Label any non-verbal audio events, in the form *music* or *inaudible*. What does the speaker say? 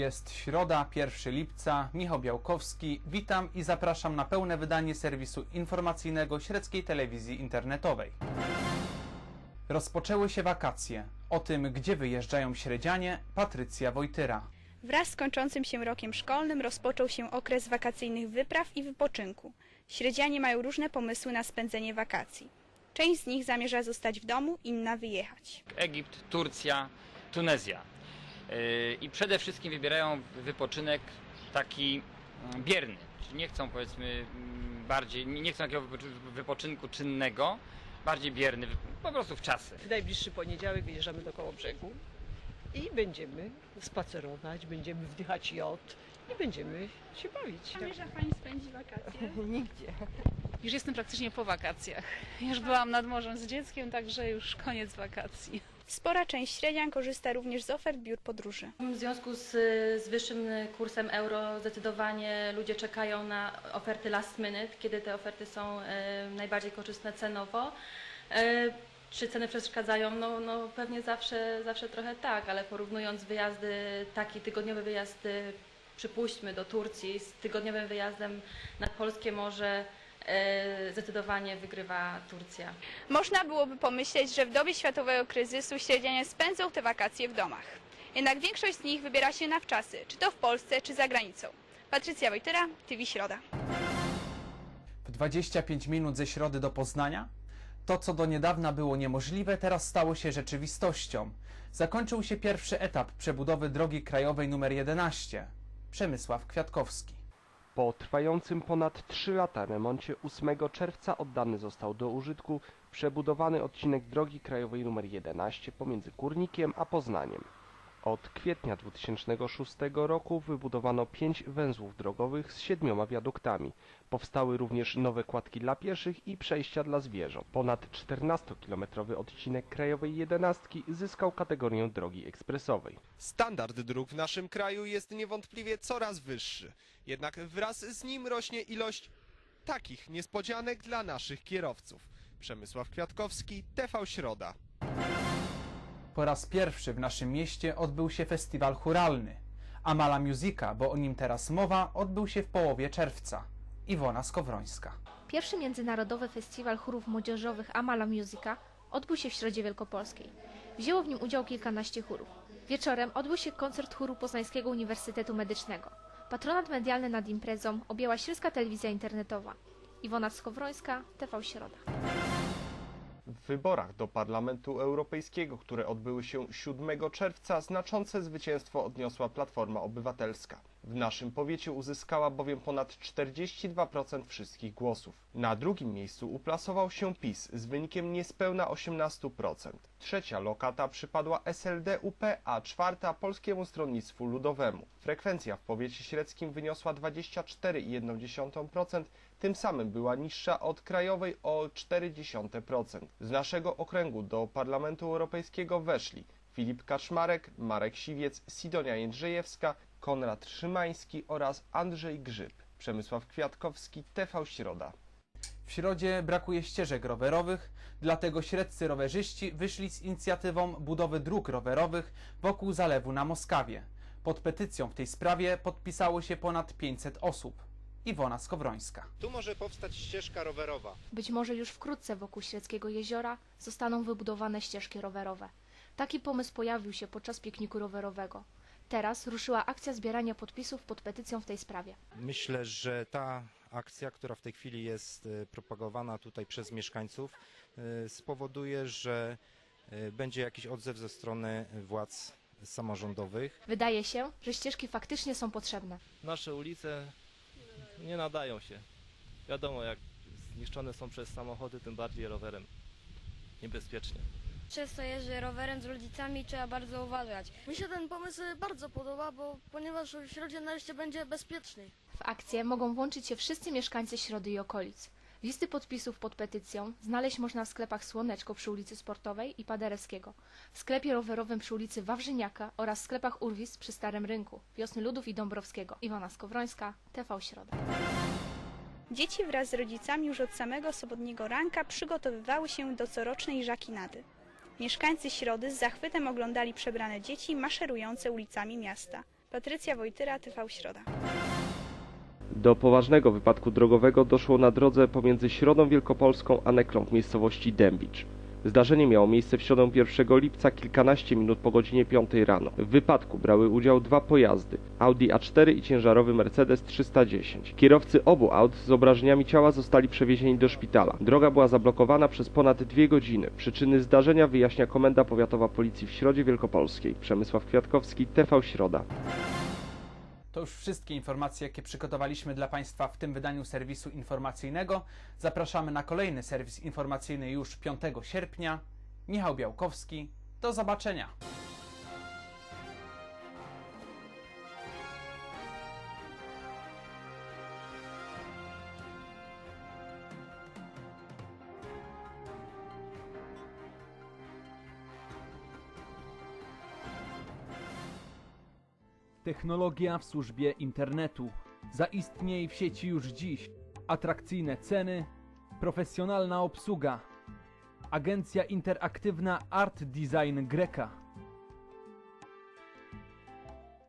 Jest środa, 1 lipca, Michał Białkowski. Witam i zapraszam na pełne wydanie serwisu informacyjnego Średzkiej Telewizji Internetowej. Rozpoczęły się wakacje. O tym, gdzie wyjeżdżają średzianie, Patrycja Wojtyra. Wraz z kończącym się rokiem szkolnym rozpoczął się okres wakacyjnych wypraw i wypoczynku. Średzianie mają różne pomysły na spędzenie wakacji. Część z nich zamierza zostać w domu, inna wyjechać. Egipt, Turcja, Tunezja. Yy, I przede wszystkim wybierają wypoczynek taki mm, bierny. Czyli nie chcą powiedzmy mm, bardziej, nie chcą takiego wypoczy- wypoczynku czynnego, bardziej bierny, po prostu w czasy. W najbliższy poniedziałek wyjeżdżamy do Kołobrzegu i będziemy spacerować, będziemy wdychać jod i będziemy się bawić. Zamierza Pani spędzić wakacje? *laughs* Nigdzie. Już jestem praktycznie po wakacjach. Już byłam nad morzem z dzieckiem, także już koniec wakacji. Spora część średzian korzysta również z ofert biur podróży. W związku z, z wyższym kursem euro zdecydowanie ludzie czekają na oferty last minute, kiedy te oferty są e, najbardziej korzystne cenowo. E, czy ceny przeszkadzają? No, no pewnie zawsze, zawsze trochę tak, ale porównując wyjazdy, taki tygodniowy wyjazd, y, przypuśćmy do Turcji z tygodniowym wyjazdem nad polskie morze, e, zdecydowanie wygrywa Turcja. Można byłoby pomyśleć, że w dobie światowego kryzysu średzianie spędzą te wakacje w domach. Jednak większość z nich wybiera się na wczasy, czy to w Polsce, czy za granicą. Patrycja Wojtyra, TV Środa. W 25 minut ze środy do Poznania? To, co do niedawna było niemożliwe, teraz stało się rzeczywistością. Zakończył się pierwszy etap przebudowy drogi krajowej nr 11. Przemysław Kwiatkowski. Po trwającym ponad 3 lata remoncie 8 czerwca oddany został do użytku przebudowany odcinek drogi krajowej nr 11 pomiędzy Kurnikiem a Poznaniem. Od kwietnia 2006 roku wybudowano 5 węzłów drogowych z siedmioma wiaduktami. Powstały również nowe kładki dla pieszych i przejścia dla zwierząt. Ponad 14-kilometrowy odcinek krajowej 11 zyskał kategorię drogi ekspresowej. Standard dróg w naszym kraju jest niewątpliwie coraz wyższy. Jednak wraz z nim rośnie ilość takich niespodzianek dla naszych kierowców. Przemysław Kwiatkowski, TV Środa. Po raz pierwszy w naszym mieście odbył się festiwal churalny. Amala Musica, bo o nim teraz mowa, odbył się w połowie czerwca. Iwona Skowrońska. Pierwszy międzynarodowy festiwal chórów młodzieżowych Amala Musica odbył się w Środzie Wielkopolskiej. Wzięło w nim udział kilkanaście chórów. Wieczorem odbył się koncert chóru Poznańskiego Uniwersytetu Medycznego. Patronat medialny nad imprezą objęła Śląska Telewizja Internetowa. Iwona Skowrońska, TV Środa. W wyborach do Parlamentu Europejskiego, które odbyły się 7 czerwca, znaczące zwycięstwo odniosła Platforma Obywatelska. W naszym powiecie uzyskała bowiem ponad 42% wszystkich głosów. Na drugim miejscu uplasował się PiS z wynikiem niespełna 18%. Trzecia lokata przypadła SLD UP, a czwarta Polskiemu Stronnictwu Ludowemu. Frekwencja w powiecie średzkim wyniosła 24,1%, tym samym była niższa od krajowej o 0,4%. Z naszego okręgu do Parlamentu Europejskiego weszli Filip Kaczmarek, Marek Siwiec, Sidonia Jędrzejewska, Konrad Szymański oraz Andrzej Grzyb. Przemysław Kwiatkowski, TV Środa. W środzie brakuje ścieżek rowerowych, dlatego średcy rowerzyści wyszli z inicjatywą budowy dróg rowerowych wokół zalewu na Moskawie. Pod petycją w tej sprawie podpisało się ponad 500 osób. Iwona Skowrońska. Tu może powstać ścieżka rowerowa. Być może już wkrótce wokół Średzkiego Jeziora zostaną wybudowane ścieżki rowerowe. Taki pomysł pojawił się podczas pikniku rowerowego. Teraz ruszyła akcja zbierania podpisów pod petycją w tej sprawie. Myślę, że ta akcja, która w tej chwili jest e, propagowana tutaj przez mieszkańców, e, spowoduje, że e, będzie jakiś odzew ze strony władz samorządowych. Wydaje się, że ścieżki faktycznie są potrzebne. nasze ulice nie nadają się. Wiadomo, jak zniszczone są przez samochody, tym bardziej rowerem. Niebezpiecznie. Często jeżdżę rowerem z rodzicami, trzeba bardzo uważać. Mi się ten pomysł bardzo podoba, bo ponieważ w środzie nareszcie będzie bezpieczniej. W akcję mogą włączyć się wszyscy mieszkańcy Środy i okolic. Listy podpisów pod petycją znaleźć można w sklepach Słoneczko przy ulicy Sportowej i Paderewskiego, w sklepie rowerowym przy ulicy Wawrzyniaka oraz w sklepach Urwis przy Starym Rynku, Wiosny Ludów i Dąbrowskiego. Iwona Skowrońska, TV Środa. Dzieci wraz z rodzicami już od samego sobotniego ranka przygotowywały się do corocznej żakinady. Mieszkańcy Środy z zachwytem oglądali przebrane dzieci maszerujące ulicami miasta. Patrycja Wojtyra, TV Środa. Do poważnego wypadku drogowego doszło na drodze pomiędzy Środą Wielkopolską a Neklą w miejscowości Dębicz. Zdarzenie miało miejsce w środę 1 lipca kilkanaście minut po godzinie 5 rano. W wypadku brały udział dwa pojazdy, Audi A4 i ciężarowy Mercedes 310. Kierowcy obu aut z obrażeniami ciała zostali przewiezieni do szpitala. Droga była zablokowana przez ponad dwie godziny. Przyczyny zdarzenia wyjaśnia Komenda Powiatowa Policji w Środzie Wielkopolskiej. Przemysław Kwiatkowski, TV Środa. To już wszystkie informacje, jakie przygotowaliśmy dla Państwa w tym wydaniu serwisu informacyjnego. Zapraszamy na kolejny serwis informacyjny już 5 sierpnia. Michał Białkowski. Do zobaczenia. Technologia w służbie internetu. Zaistniej w sieci już dziś. Atrakcyjne ceny, profesjonalna obsługa. Agencja interaktywna Art Design Greka.